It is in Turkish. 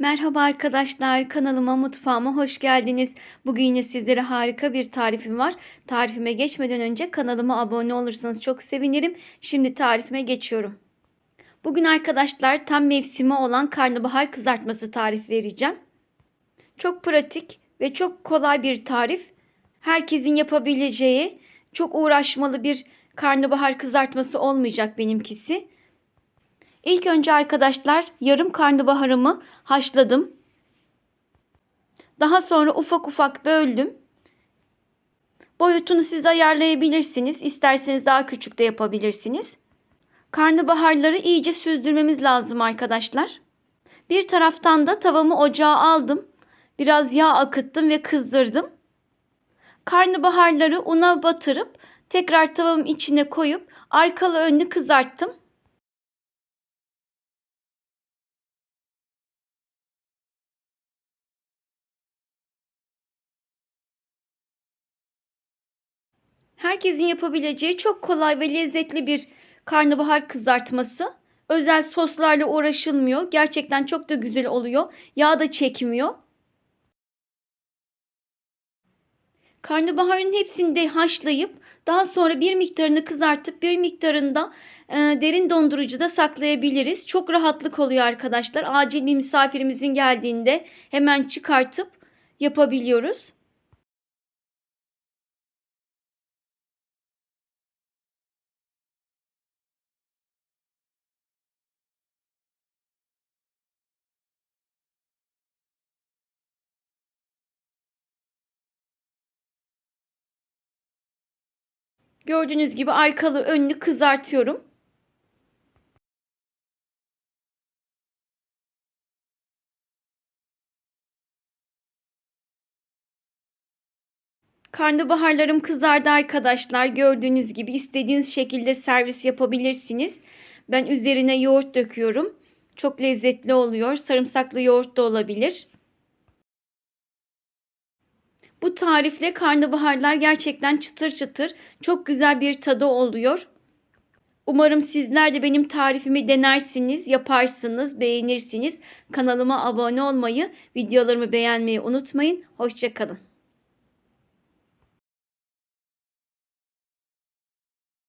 Merhaba arkadaşlar, kanalıma, mutfağıma hoş geldiniz. Bugün yine sizlere harika bir tarifim var. Tarifime geçmeden önce kanalıma abone olursanız çok sevinirim. Şimdi tarifime geçiyorum. Bugün arkadaşlar tam mevsimi olan karnabahar kızartması tarif vereceğim. Çok pratik ve çok kolay bir tarif. Herkesin yapabileceği, çok uğraşmalı bir karnabahar kızartması olmayacak benimkisi. İlk önce arkadaşlar yarım karnabaharımı haşladım. Daha sonra ufak ufak böldüm. Boyutunu siz ayarlayabilirsiniz. İsterseniz daha küçük de yapabilirsiniz. Karnabaharları iyice süzdürmemiz lazım arkadaşlar. Bir taraftan da tavamı ocağa aldım. Biraz yağ akıttım ve kızdırdım. Karnabaharları una batırıp tekrar tavamın içine koyup arkalı önlü kızarttım. Herkesin yapabileceği çok kolay ve lezzetli bir karnabahar kızartması. Özel soslarla uğraşılmıyor. Gerçekten çok da güzel oluyor. Yağ da çekmiyor. Karnabaharın hepsini de haşlayıp daha sonra bir miktarını kızartıp bir miktarını da e, derin dondurucuda saklayabiliriz. Çok rahatlık oluyor arkadaşlar. Acil bir misafirimizin geldiğinde hemen çıkartıp yapabiliyoruz. Gördüğünüz gibi arkalı önlü kızartıyorum. Karnabaharlarım kızardı arkadaşlar. Gördüğünüz gibi istediğiniz şekilde servis yapabilirsiniz. Ben üzerine yoğurt döküyorum. Çok lezzetli oluyor. Sarımsaklı yoğurt da olabilir. Bu tarifle karnabaharlar gerçekten çıtır çıtır çok güzel bir tadı oluyor. Umarım sizler de benim tarifimi denersiniz, yaparsınız, beğenirsiniz. Kanalıma abone olmayı, videolarımı beğenmeyi unutmayın. Hoşçakalın.